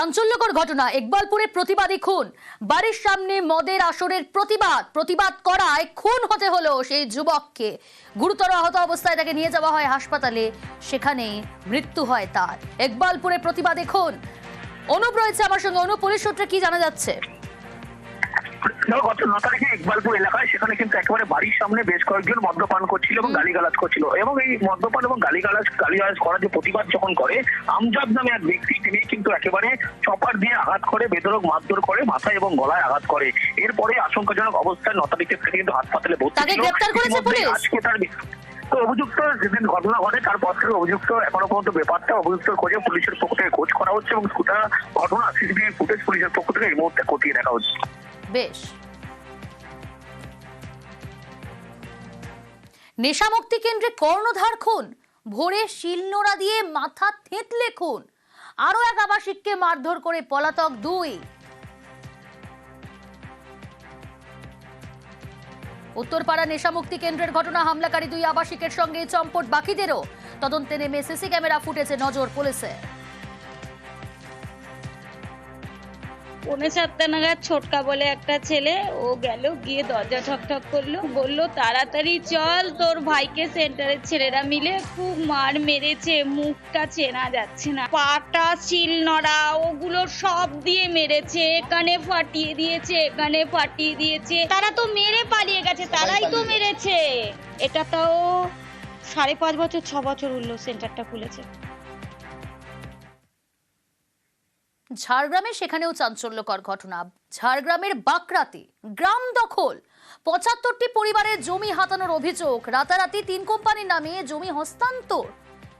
চাঞ্চল্যকর ঘটনা। একবালপুরে প্রতিবাদী খুন। বাড়ির সামনে মদের আসরের প্রতিবাদ। প্রতিবাদ করায় খুন হতে হলো সেই যুবককে। গুরুতর আহত অবস্থায় তাকে নিয়ে যাওয়া হয় হাসপাতালে। সেখানে মৃত্যু হয় তার। একবালপুরে প্রতিবাদী খুন। অনুপ রয়েছে আমার সঙ্গে। অনুপ, পুলিশ সূত্রে কি জানা যাচ্ছে? গত ন তারিখে ইকবালপুর এলাকায় সেখানে কিন্তু একেবারে বাড়ির সামনে বেশ কয়েকজন মদ্যপান করছিল এবং গালিগালাজ করছিল। এবং এই মদ্যপান এবং গালিগালাজ গালিগালাজ করার যে প্রতিবাদ যখন করে আমজাদ নামে এক ব্যক্তি তিনি কিন্তু একেবারে চপার দিয়ে আঘাত করে বেদরক মারধর করে মাথায় এবং গলায় আঘাত করে। এরপরে আশঙ্কাজনক অবস্থায় ন তারিখে থেকে কিন্তু হাসপাতালে ভর্তি? আজকে তার তো অভিযুক্ত যেদিন ঘটনা ঘটে তারপর থেকে অভিযুক্ত এখনও পর্যন্ত ব্যাপারটা অভিযুক্ত খোঁজে পুলিশের পক্ষ থেকে খোঁজ করা হচ্ছে এবং গোটা ঘটনা সিসিটিভি ফুটেজ পুলিশের পক্ষ থেকে এই মুহূর্তে খতিয়ে দেখা হচ্ছে। বেশ। নেশামুক্তি কেন্দ্রে কর্ণধার খুন। ভোরে শিলনোড়া দিয়ে মাথা থেঁতলে খুন। আরও এক আবাসিককে মারধর করে পলাতক দুই। উত্তরপাড়া নেশামুক্তি কেন্দ্রের ঘটনা, হামলাকারী দুই আবাসিকের সঙ্গে চম্পট বাকিদেরও। তদন্তে নেমে সিসি ক্যামেরা ফুটেছে নজর পুলিশের। পৌনে সাতটা নাগাদ ছোটকা বলে একটা ছেলে ও গেল গিয়ে দরজা ঠকঠক করল বলল তাড়াতাড়ি চল তোর ভাইকে সেন্টারের ছেলেরা মিলে খুব মার মেরেছে মুখটা চেনা যাচ্ছে না। পাটা শিল নড়া ওগুলো সব দিয়ে মেরেছে এখানে ফাটিয়ে দিয়েছে এখানে ফাটিয়ে দিয়েছে। তারা তো মেরে পালিয়ে গেছে তারাই তো মেরেছে। এটা তাও সাড়ে পাঁচ বছর ছ বছর হলো সেন্টারটা খুলেছে। ঝাড়গ্রামে সেখানেও চাঞ্চল্যকর ঘটনা। ঝাড়গ্রামের বাকরাতে গ্রাম দখল। পঁচাত্তরটি পরিবারের জমি হাতানোর অভিযোগ। রাতারাতি তিন কোম্পানির নামে জমি হস্তান্তর।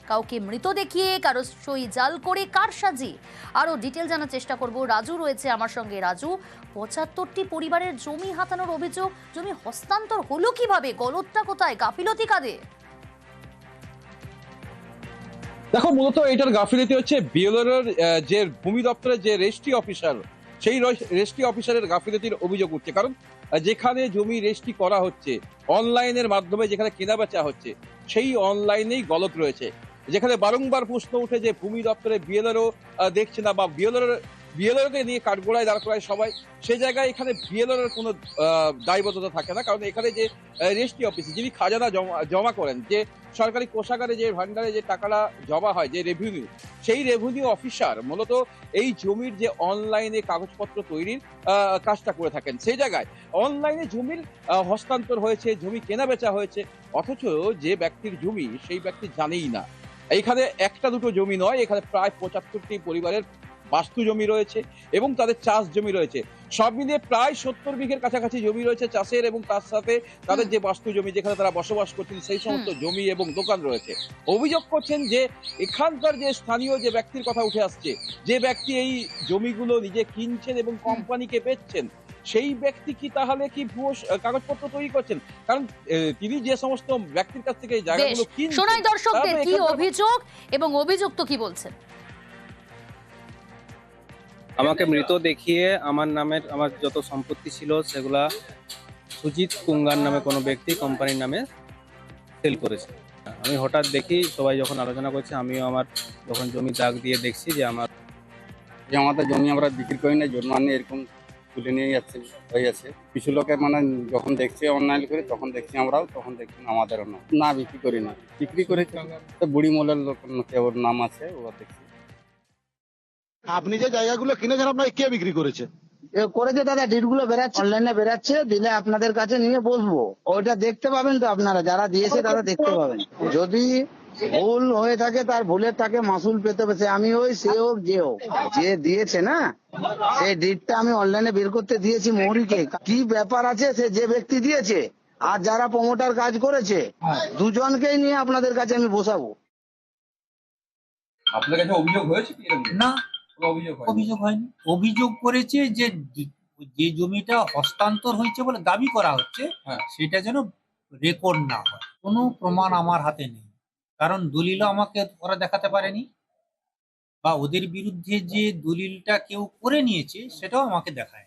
কাউকে মৃত দেখিয়ে, কারও সই জাল করে কার সাজি? আরও ডিটেল জানার চেষ্টা করব। রাজু রয়েছে আমার সঙ্গে। রাজু, পঁচাত্তরটি পরিবারের জমি হাতানোর অভিযোগ, জমি হস্তান্তর হলো কীভাবে? গলতটা কোথায়? গাফিলতি কাদের? দেখো, মূলত এটার গাফিলতি হচ্ছে বিএলএর যে ভূমি দপ্তরের যে রেজিস্ট্রি অফিসার, সেই রেজিস্ট্রি অফিসারের গাফিলতির অভিযোগ উঠছে। কারণ যেখানে জমি রেজিস্ট্রি করা হচ্ছে, অনলাইনের মাধ্যমে যেখানে কেনা বেচা হচ্ছে, সেই অনলাইনেই গলত রয়েছে। যেখানে বারংবার প্রশ্ন উঠে যে ভূমি দপ্তরে বিএলআরও দেখছে না বা বিএলআর বিএলআরকে নিয়ে কাঠগোড়ায় দাঁড় করায় সবাই সেই জায়গায় এখানে বিএলআর কোনো দায়বদ্ধতা থাকে না। কারণ এখানে যে রেজিস্ট্রি অফিস যিনি খাজানা জমা করেন, যে সরকারি কোষাগারে যে ভান্ডারে যে টাকাটা জমা হয়, যে রেভিনিউ সেই রেভিনিউ অফিসার মূলত এই জমির যে অনলাইনে কাগজপত্র তৈরির কাজটা করে থাকেন। সেই জায়গায় অনলাইনে জমির হস্তান্তর হয়েছে, জমি কেনা বেচা হয়েছে, অথচ যে ব্যক্তির জমি, সেই ব্যক্তি জানেই না। এইখানে একটা দুটো জমি নয়, এখানে প্রায় পঁচাত্তরটি পরিবারের বাস্তু জমি রয়েছে এবং তাদের চাষ জমি রয়েছে। সব মিলিয়ে প্রায় সত্তর বিঘের কাছাকাছি জমি রয়েছে চাষের এবং তার সাথে তাদের যে বাস্তু জমি যেখানে তারা বসবাস করছেন সেই সমস্ত জমি এবং দোকান রয়েছে। অভিযোগ করছেন যে এখানকার যে স্থানীয় যে ব্যক্তির কথা উঠে আসছে যে ব্যক্তি এই জমিগুলো নিজে কিনছেন এবং কোম্পানিকে বেচছেন সেই ব্যক্তি কি তাহলে কি ভুয়ো কাগজপত্র তৈরি করছেন? কারণ তিনি যে সমস্ত ব্যক্তির কাছ থেকে এই জায়গাগুলো কিনছেন শোনাই দর্শকদের কি অভিযোগ এবং অভিযুক্ত কি বলছেন? আমাকে মৃত দেখিয়ে আমার নামের আমার যত সম্পত্তি ছিল সেগুলা সুজিত কুঙ্গার নামে কোনো ব্যক্তি কোম্পানির নামে সেল করেছে। আমি হঠাৎ দেখি সবাই যখন আলোচনা করছে, আমিও আমার যখন জমি দাগ দিয়ে দেখছি যে আমার যে আমাদের জমি আমরা বিক্রি করি না জন্মানে এরকম তুলে নিয়ে যাচ্ছে, হয়ে যাচ্ছে। কিছু লোকের মানে যখন দেখছে অনলাইন করে, তখন দেখছি আমরাও, তখন দেখছি আমাদেরও না। না বিক্রি করি না। বিক্রি করেছি, তো বুড়ি মোলের লোক নাম আছে, ওরা দেখছি। আপনি যে জায়গাগুলো কিনেছেন আপনাকে কে বিক্রি করেছে? করেছে দাদা ডিটগুলো বেরাচ্ছে অনলাইনে বেরাচ্ছে দিলে আপনাদের কাছে নিয়ে বসবো। ওইটা দেখতে পাবেন তো আপনারা যারা দিয়েছে তারা দেখতে পাবেন। যদি ভুল হয়ে থাকে তার ভুলের তাকে মাসুল পেতে হবে সে আমি হই সে হোক যে হোক। যে দিয়েছে না সেই ডিটটা আমি অনলাইনে বের করতে দিয়েছি মৌরিকে। কি ব্যাপার আছে সে যে ব্যক্তি দিয়েছে আর যারা প্রমোটার কাজ করেছে দুজনকেই নিয়ে আপনাদের কাছে আমি বসাবো। আপনার কাছে অভিযোগ হয়েছে কি না। অভিযোগ হয়নি? অভিযোগ করেছে যে যে জমিটা হস্তান্তর হয়েছে বলে দাবি করা হচ্ছে হ্যাঁ। সেটা যেন রেকর্ড না হয় কোনো প্রমাণ আমার হাতে নেই কারণ দলিলও আমাকে ওরা দেখাতে পারেনি বা ওদের বিরুদ্ধে যে দলিলটা কেউ করে নিয়েছে সেটাও আমাকে দেখায়